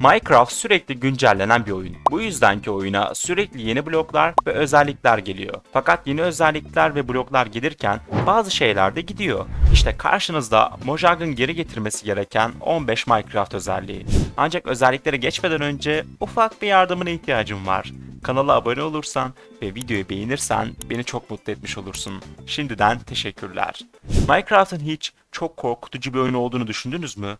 Minecraft sürekli güncellenen bir oyun. Bu yüzden ki oyuna sürekli yeni bloklar ve özellikler geliyor. Fakat yeni özellikler ve bloklar gelirken bazı şeyler de gidiyor. İşte karşınızda Mojang'ın geri getirmesi gereken 15 Minecraft özelliği. Ancak özelliklere geçmeden önce ufak bir yardımına ihtiyacım var. Kanala abone olursan ve videoyu beğenirsen beni çok mutlu etmiş olursun. Şimdiden teşekkürler. Minecraft'ın hiç çok korkutucu bir oyun olduğunu düşündünüz mü?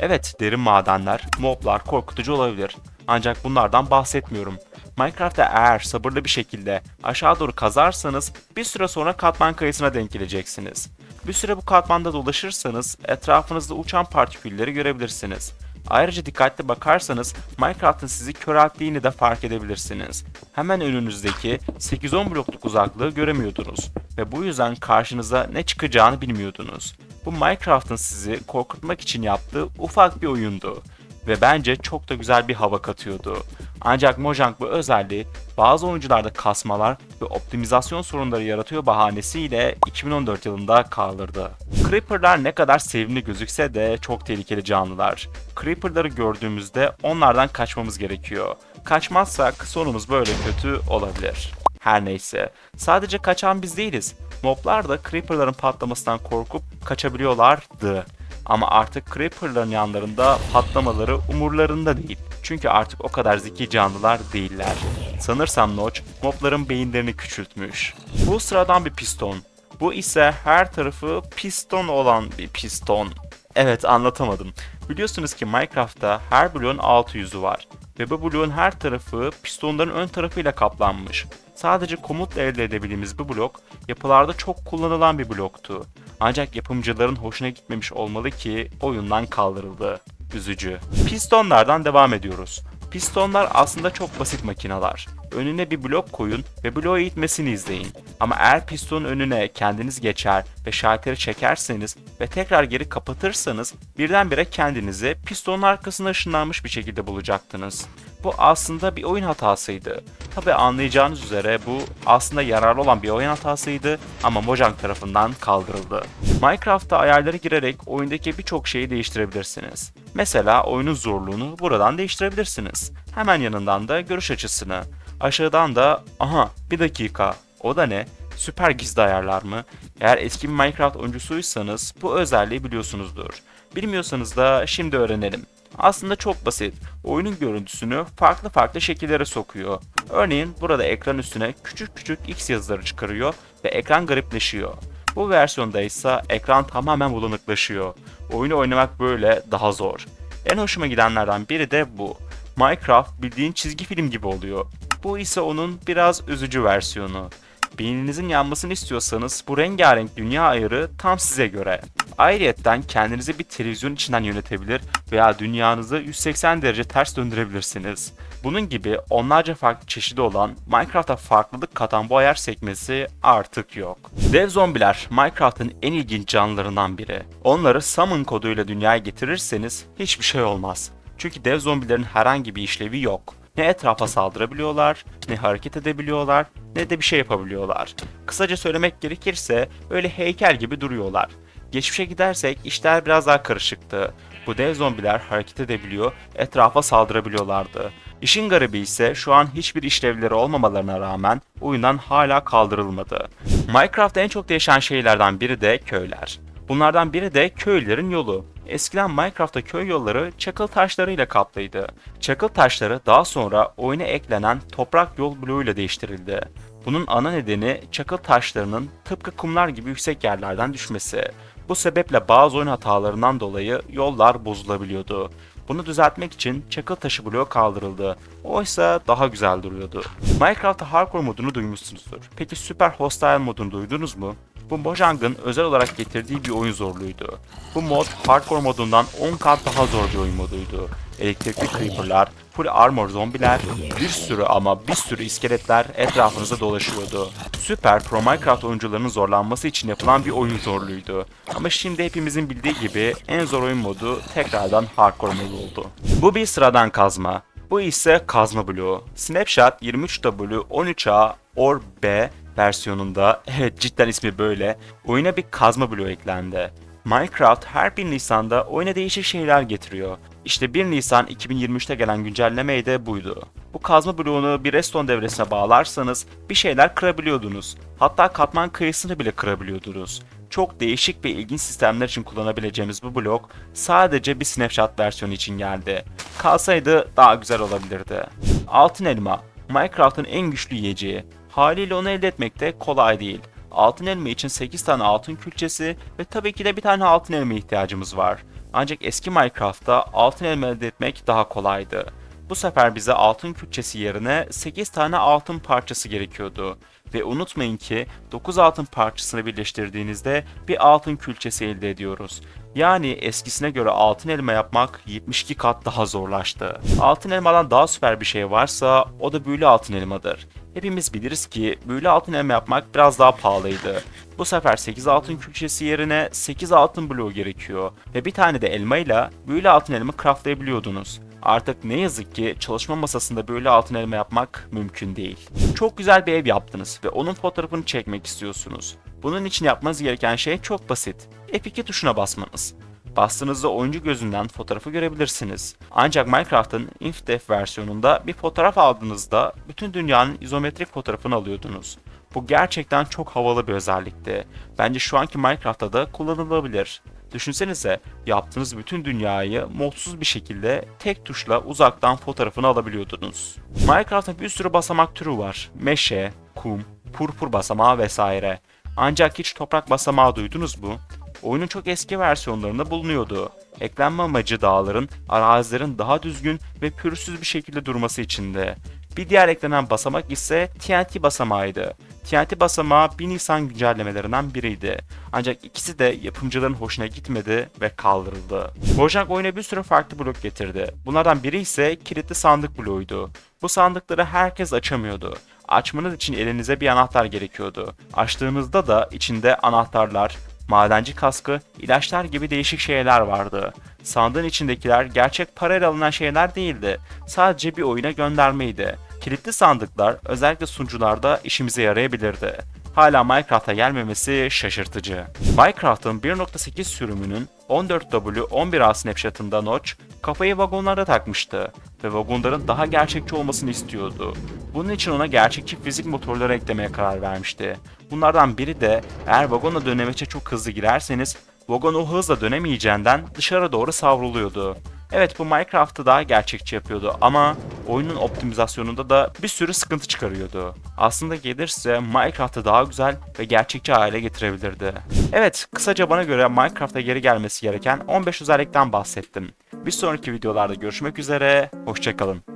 Evet, derin madenler, moblar korkutucu olabilir. Ancak bunlardan bahsetmiyorum. Minecraft'ta eğer sabırlı bir şekilde aşağı doğru kazarsanız bir süre sonra katman kayısına denk geleceksiniz. Bir süre bu katmanda dolaşırsanız etrafınızda uçan partikülleri görebilirsiniz. Ayrıca dikkatli bakarsanız Minecraft'ın sizi körelttiğini de fark edebilirsiniz. Hemen önünüzdeki 8-10 blokluk uzaklığı göremiyordunuz ve bu yüzden karşınıza ne çıkacağını bilmiyordunuz. Bu Minecraft'ın sizi korkutmak için yaptığı ufak bir oyundu ve bence çok da güzel bir hava katıyordu. Ancak Mojang bu özelliği bazı oyuncularda kasmalar ve optimizasyon sorunları yaratıyor bahanesiyle 2014 yılında kaldırdı. Creeper'lar ne kadar sevimli gözükse de çok tehlikeli canlılar. Creeper'ları gördüğümüzde onlardan kaçmamız gerekiyor. Kaçmazsak sonumuz böyle kötü olabilir. Her neyse, sadece kaçan biz değiliz. Moblar da Creeper'ların patlamasından korkup kaçabiliyorlardı. Ama artık Creeper'ların yanlarında patlamaları umurlarında değil. Çünkü artık o kadar zeki canlılar değiller. Sanırsam Notch mobların beyinlerini küçültmüş. Bu sıradan bir piston. Bu ise her tarafı piston olan bir piston. Evet anlatamadım. Biliyorsunuz ki Minecraft'ta her bloğun altı yüzü var. Ve bu bloğun her tarafı pistonların ön tarafıyla kaplanmış. Sadece komutla elde edebildiğimiz bu blok yapılarda çok kullanılan bir bloktu. Ancak yapımcıların hoşuna gitmemiş olmalı ki oyundan kaldırıldı. Üzücü. Pistonlardan devam ediyoruz. Pistonlar aslında çok basit makineler. Önüne bir blok koyun ve bloğu itmesini izleyin. Ama eğer pistonun önüne kendiniz geçer ve şalteri çekerseniz ve tekrar geri kapatırsanız birdenbire kendinizi pistonun arkasına ışınlanmış bir şekilde bulacaktınız. Bu aslında bir oyun hatasıydı. Tabi anlayacağınız üzere bu aslında yararlı olan bir oyun hatasıydı ama Mojang tarafından kaldırıldı. Minecraft'ta ayarları girerek oyundaki birçok şeyi değiştirebilirsiniz. Mesela oyunun zorluğunu buradan değiştirebilirsiniz. Hemen yanından da görüş açısını. Aşağıdan da aha bir dakika o da ne? Süper gizli ayarlar mı? Eğer eski bir Minecraft oyuncusuysanız bu özelliği biliyorsunuzdur. Bilmiyorsanız da şimdi öğrenelim. Aslında çok basit. Oyunun görüntüsünü farklı farklı şekillere sokuyor. Örneğin burada ekran üstüne küçük küçük X yazıları çıkarıyor ve ekran garipleşiyor. Bu versiyonda ise ekran tamamen bulanıklaşıyor. Oyunu oynamak böyle daha zor. En hoşuma gidenlerden biri de bu. Minecraft bildiğin çizgi film gibi oluyor. Bu ise onun biraz üzücü versiyonu. Beyninizin yanmasını istiyorsanız bu rengarenk dünya ayarı tam size göre. Ayrıyeten kendinizi bir televizyon içinden yönetebilir veya dünyanızı 180 derece ters döndürebilirsiniz. Bunun gibi onlarca farklı çeşidi olan Minecraft'a farklılık katan bu ayar sekmesi artık yok. Dev zombiler Minecraft'ın en ilginç canlılarından biri. Onları summon koduyla dünyaya getirirseniz hiçbir şey olmaz. Çünkü dev zombilerin herhangi bir işlevi yok. Ne etrafa saldırabiliyorlar, ne hareket edebiliyorlar, ne de bir şey yapabiliyorlar. Kısaca söylemek gerekirse öyle heykel gibi duruyorlar. Geçmişe gidersek işler biraz daha karışıktı. Bu dev zombiler hareket edebiliyor, etrafa saldırabiliyorlardı. İşin garibi ise şu an hiçbir işlevleri olmamalarına rağmen oyundan hala kaldırılmadı. Minecraft'ta en çok değişen şeylerden biri de köyler. Bunlardan biri de köylerin yolu. Eskiden Minecraft'ta köy yolları çakıl taşlarıyla kaplıydı. Çakıl taşları daha sonra oyuna eklenen toprak yol bloğuyla değiştirildi. Bunun ana nedeni çakıl taşlarının tıpkı kumlar gibi yüksek yerlerden düşmesi. Bu sebeple bazı oyun hatalarından dolayı yollar bozulabiliyordu. Bunu düzeltmek için çakıl taşı bloğu kaldırıldı. Oysa daha güzel duruyordu. Minecraft'ta hardcore modunu duymuşsunuzdur. Peki Super Hostile modunu duydunuz mu? Bu Mojang'ın özel olarak getirdiği bir oyun zorluğuydu. Bu mod hardcore modundan 10 kat daha zor bir oyun moduydu. Elektrikli creeperlar, full armor zombiler, bir sürü ama bir sürü iskeletler etrafınızda dolaşıyordu. Süper Pro Minecraft oyuncularının zorlanması için yapılan bir oyun zorluğuydu. Ama şimdi hepimizin bildiği gibi en zor oyun modu tekrardan hardcore modu oldu. Bu bir sıradan kazma. Bu ise kazma bloğu. Snapshot 23W13A or B versiyonunda, evet cidden ismi böyle, oyuna bir kazma bloğu eklendi. Minecraft her bir Nisan'da oyuna değişik şeyler getiriyor. İşte 1 Nisan 2023'te gelen güncelleme de buydu. Bu kazma bloğunu bir redstone devresine bağlarsanız bir şeyler kırabiliyordunuz. Hatta katman kıyısını bile kırabiliyordunuz. Çok değişik ve ilginç sistemler için kullanabileceğimiz bu blok sadece bir snapshot versiyonu için geldi. Kalsaydı daha güzel olabilirdi. Altın elma, Minecraft'ın en güçlü yiyeceği. Haliyle onu elde etmek de kolay değil. Altın elma için 8 tane altın külçesi ve tabii ki de bir tane altın elma ihtiyacımız var. Ancak eski Minecraft'ta altın elma elde etmek daha kolaydı. Bu sefer bize altın külçesi yerine 8 tane altın parçası gerekiyordu. Ve unutmayın ki 9 altın parçasını birleştirdiğinizde bir altın külçesi elde ediyoruz. Yani eskisine göre altın elma yapmak 72 kat daha zorlaştı. Altın elmadan daha süper bir şey varsa o da büyülü altın elmadır. Hepimiz biliriz ki büyülü altın elma yapmak biraz daha pahalıydı. Bu sefer 8 altın külçesi yerine 8 altın bloğu gerekiyor ve bir tane de elmayla büyülü altın elma craftlayabiliyordunuz. Artık ne yazık ki çalışma masasında böyle altın elma yapmak mümkün değil. Çok güzel bir ev yaptınız ve onun fotoğrafını çekmek istiyorsunuz. Bunun için yapmanız gereken şey çok basit. F2 tuşuna basmanız. Bastığınızda oyuncu gözünden fotoğrafı görebilirsiniz. Ancak Minecraft'ın InfDef versiyonunda bir fotoğraf aldığınızda bütün dünyanın izometrik fotoğrafını alıyordunuz. Bu gerçekten çok havalı bir özellikti. Bence şu anki Minecraft'ta da kullanılabilir. Düşünsenize yaptığınız bütün dünyayı modsuz bir şekilde tek tuşla uzaktan fotoğrafını alabiliyordunuz. Minecraft'ta bir sürü basamak türü var. Meşe, kum, purpur basamağı vesaire. Ancak hiç toprak basamağı duydunuz mu? Oyunun çok eski versiyonlarında bulunuyordu. Eklenme amacı dağların, arazilerin daha düzgün ve pürüzsüz bir şekilde durması içindi. Bir diğer eklenen basamak ise TNT basamağıydı. TNT basamağı 1 Nisan güncellemelerinden biriydi. Ancak ikisi de yapımcıların hoşuna gitmedi ve kaldırıldı. Bojack oyuna bir sürü farklı blok getirdi. Bunlardan biri ise kilitli sandık bloğuydu. Bu sandıkları herkes açamıyordu. Açmanız için elinize bir anahtar gerekiyordu. Açtığınızda da içinde anahtarlar, madenci kaskı, ilaçlar gibi değişik şeyler vardı. Sandığın içindekiler gerçek parayla alınan şeyler değildi. Sadece bir oyuna göndermeydi. Kilitli sandıklar özellikle sunucularda işimize yarayabilirdi. Hala Minecraft'a gelmemesi şaşırtıcı. Minecraft'ın 1.8 sürümünün 14W11A snapshot'ında Notch kafayı vagonlara takmıştı ve vagonların daha gerçekçi olmasını istiyordu. Bunun için ona gerçekçi fizik motorları eklemeye karar vermişti. Bunlardan biri de eğer vagona dönemeçe çok hızlı girerseniz vagon o hızla dönemeyeceğinden dışarı doğru savruluyordu. Evet bu Minecraft'ı daha gerçekçi yapıyordu ama oyunun optimizasyonunda da bir sürü sıkıntı çıkarıyordu. Aslında gelirse Minecraft'ı daha güzel ve gerçekçi hale getirebilirdi. Evet kısaca bana göre Minecraft'a geri gelmesi gereken 15 özellikten bahsettim. Bir sonraki videolarda görüşmek üzere, hoşçakalın.